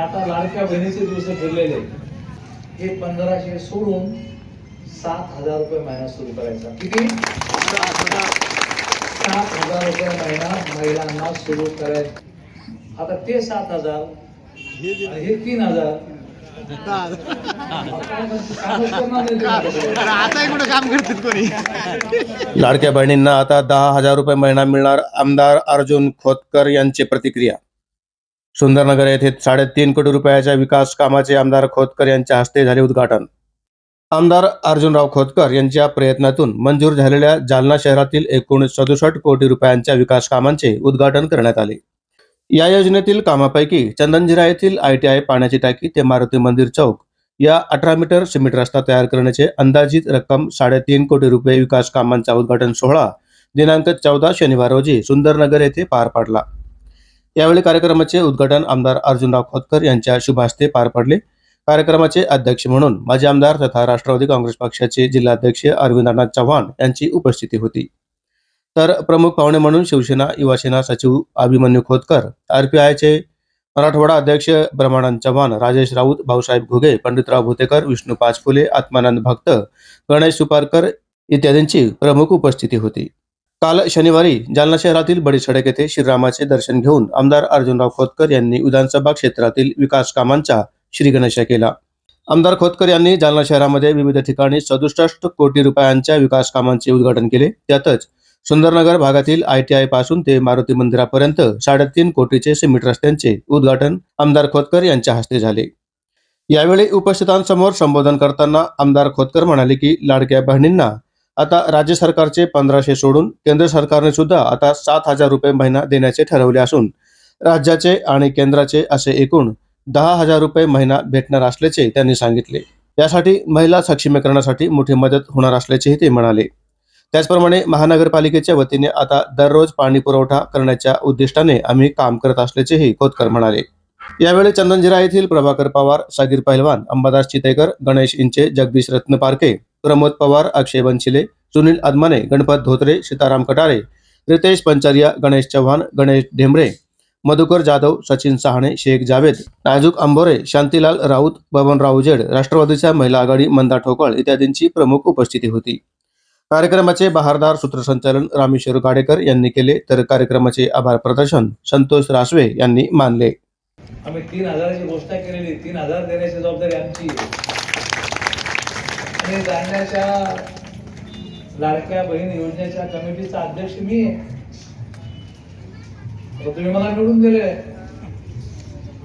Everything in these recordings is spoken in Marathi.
आता लाडक्या बहिणीचे दिवस फिरलेले हे पंधराशे सोडून सात हजार रुपये महिना सुरू करायचा. किती? सात हजार रुपये महिना महिलांना सुरू करायचं आता ते सात हजार हे तीन हजार. लाडक्या बहिणींना आता दहा हजार रुपये महिना मिळणार. आमदार अर्जुन खोतकर यांची प्रतिक्रिया. सुंदरनगर येथे साडेतीन कोटी रुपयाच्या विकास कामाचे आमदार खोतकर यांच्या हस्ते झाले उद्घाटन. आमदार अर्जुनराव खोतकर यांच्या प्रयत्नातून मंजूर झालेल्या जालना शहरातील एकूण सदुसष्ट कोटी रुपयांच्या विकास कामांचे उद्घाटन करण्यात आले. या योजनेतील कामापैकी चंदनजिरा येथील आयटीआय पाण्याची टाकी ते मारुती मंदिर चौक या अठरा मीटर सिमेंट रस्ता तयार करण्याचे अंदाजित रक्कम साडेतीन कोटी रुपये विकास कामांचा उद्घाटन सोहळा दिनांक चौदा शनिवार रोजी सुंदरनगर येथे पार पाडला. यावेळी कार्यक्रमाचे उद्घाटन आमदार अर्जुनराव खोतकर यांच्या शुभ हस्ते पार पडले. कार्यक्रमाचे अध्यक्ष म्हणून माजी आमदार तथा राष्ट्रवादी काँग्रेस पक्षाचे जिल्हाध्यक्ष अरविंदनाथ चव्हाण यांची उपस्थिती होती. तर प्रमुख पाहुणे म्हणून शिवसेना युवासेना सचिव अभिमन्यू खोतकर आरपीआयचे मराठवाडा अध्यक्ष ब्रह्मानंद चव्हाण राजेश राऊत भाऊसाहेब घुगे पंडितराव भुतेकर विष्णू पाचफुले आत्मानंद भक्त गणेश सुपारकर इत्यादींची प्रमुख उपस्थिती होती. काल शनिवारी जालना शहरातील बडी सडक येथे श्रीरामाचे दर्शन घेऊन आमदार अर्जुनराव खोतकर यांनी विधानसभा क्षेत्रातील विकास कामांचा श्रीगणेश केला. आमदार खोतकर यांनी जालना शहरामध्ये विविध ठिकाणी सदुसष्ट कोटी रुपयांच्या विकास कामांचे उद्घाटन केले. त्यातच सुंदरनगर भागातील आयटीआयपासून ते मारुती मंदिरापर्यंत साडेतीन कोटीचे सिमेंट रस्त्यांचे उद्घाटन आमदार खोतकर यांच्या हस्ते झाले. यावेळी उपस्थितांसमोर संबोधन करताना आमदार खोतकर म्हणाले की लाडक्या बहिणींना आता राज्य सरकारचे पंधराशे सोडून केंद्र सरकारने सुद्धा आता सात हजार रुपये महिना देण्याचे ठरवले असून राज्याचे आणि केंद्राचे असे एकूण दहा हजार रुपये महिना भेटणार असल्याचे त्यांनी सांगितले. यासाठी महिला सक्षमीकरणासाठी मोठी मदत होणार असल्याचेही ते म्हणाले. त्याचप्रमाणे महानगरपालिकेच्या वतीने आता दररोज पाणी पुरवठा करण्याच्या उद्दिष्टाने आम्ही काम करत असल्याचेही खोतकर म्हणाले. यावेळी चंदनजिरा येथील प्रभाकर पवार सागीर पहिलवान अंबादास चितेकर गणेश इंचे जगदीश रत्न पारखे प्रमोद पवार अक्षय बनशिले सुनील अदमाने गणपत धोत्रे सीताराम कटारे रितेश पंचारिया गणेश चव्हाण गणेश ढेंबरे मधुकर जाधव सचिन सहाणे शेख जावेद नाजूक अंबोरे शांतीलाल राऊत बबनराव उजेड राष्ट्रवादीच्या महिला आघाडी मंदा ठोकळ इत्यादींची प्रमुख उपस्थिती होती. कार्यक्रमाचे बहारदार सूत्रसंचालन रामेश्वर गाडेकर यांनी केले तर कार्यक्रमाचे आभार प्रदर्शन संतोष रासवे यांनी मानले. आम्ही तीन हजाराची घोषणा केलेली तीन हजार देण्याची जबाबदारी आमची आहे. आणि जालन्याच्या लाडक्या बहीण म्हणजे योजनेच्या कमिटीचा अध्यक्ष मी. आहे तुम्ही मला निवडून दिले.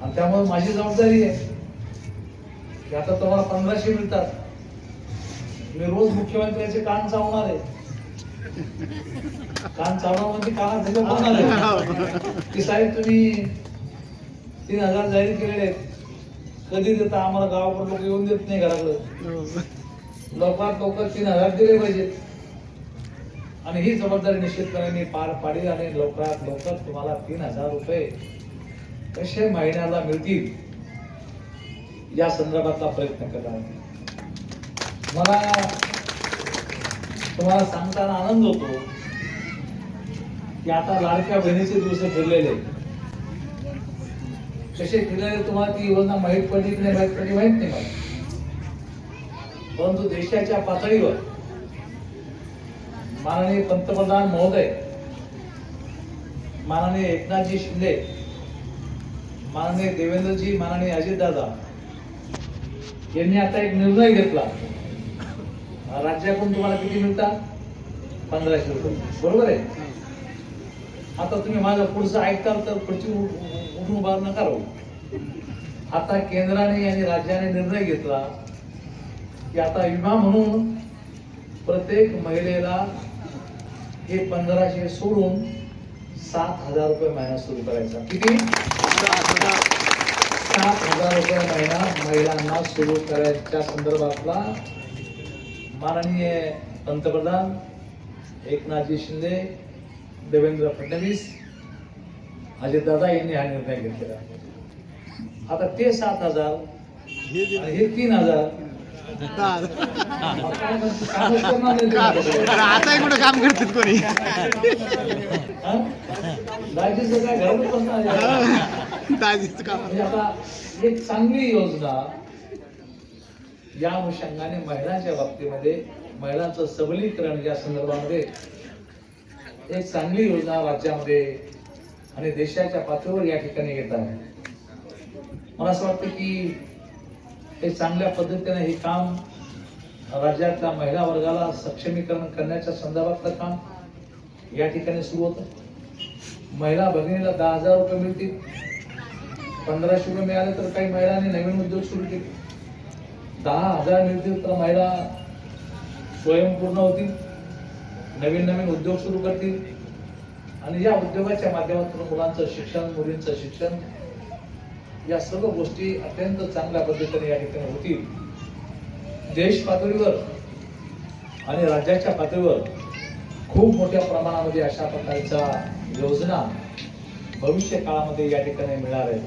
आणि त्यामुळे माझी जबाबदारी आहे. की आता तुम्हाला पंधराशे मिळतात. मी रोज मुख्यमंत्र्यांचे कान चावणार आहे. कान चावणार म्हणजे कानात त्याच्या होणार आहे की साहेब तुम्ही तीन हजार जाहीर केलेले आहेत. कधी देता? आम्हाला गावाकडे लोक येऊन देत नाही घराकडे. लवकरात लवकर तीन हजार दिले पाहिजेत आणि ही जबाबदारी निश्चितपणे पार पाडी आणि लवकरात लवकर तुम्हाला तीन हजार रुपये कसे महिन्याला मिळतील या संदर्भातला प्रयत्न करणार मला तुम्हाला सांगताना आनंद होतो की आता लाडक्या बहिणीचे दिवस फिरलेले कसे फिरलेले तुम्हाला ती योजना माहीत पडली की नाही माहीत पडली? माहीत नाही मला. परंतु देशाच्या पातळीवर माननीय पंतप्रधान महोदय माननीय एकनाथजी शिंदे माननीय देवेंद्रजी माननीय अजितदादा यांनी आता एक निर्णय घेतला. राज्याकडून तुम्हाला किती मिळतात? पंधराशे रुपये. बरोबर आहे? आता तुम्ही माझं पुढचं ऐकताल तर पुढची उठून उभार नका राहू. आता केंद्राने आणि राज्याने निर्णय घेतला. की आता विमा म्हणून प्रत्येक महिलेला हे पंधराशे सोडून सात हजार रुपये महिना सुरू करायचा. किती? सात हजार रुपये महिना महिलांना सुरू करायच्या संदर्भातला माननीय पंतप्रधान एकनाथजी शिंदे देवेंद्र फडणवीस अजितदादा यांनी हा निर्णय घेतलेला. आता ते सात हजार हे तीन हजार आता काय म्हणते, कुठं काम करतात कोणी हा? काम एक चांगली योजना या अनुषंगाने महिलांच्या बाबतीमध्ये महिलांचं सबलीकरण या संदर्भामध्ये एक चांगली योजना राज्यामध्ये आणि देशाच्या पातळीवर या ठिकाणी येत आहे मला असं वाटतं की हे चांगल्या पद्धतीने हे काम राज्यातल्या महिला वर्गाला सक्षमीकरण करण्याच्या संदर्भातलं काम या ठिकाणी सुरू होतं. महिला भगिनीला दहा हजार रुपये मिळतील. पंधराशे रुपये मिळाले तर काही महिलांनी नवीन उद्योग सुरू केले. दहा हजार मिळतील तर महिला स्वयंपूर्ण होतील. नवीन नवीन उद्योग सुरू करतील. आणि या उद्योगाच्या माध्यमातून मुलांचं शिक्षण मुलींचं शिक्षण या सर्व गोष्टी अत्यंत चांगल्या पद्धतीने या ठिकाणी होतील. देश पातळीवर आणि राज्याच्या पातळीवर खूप मोठ्या प्रमाणामध्ये अशा प्रकारच्या योजना भविष्य काळामध्ये या ठिकाणी मिळणार आहेत.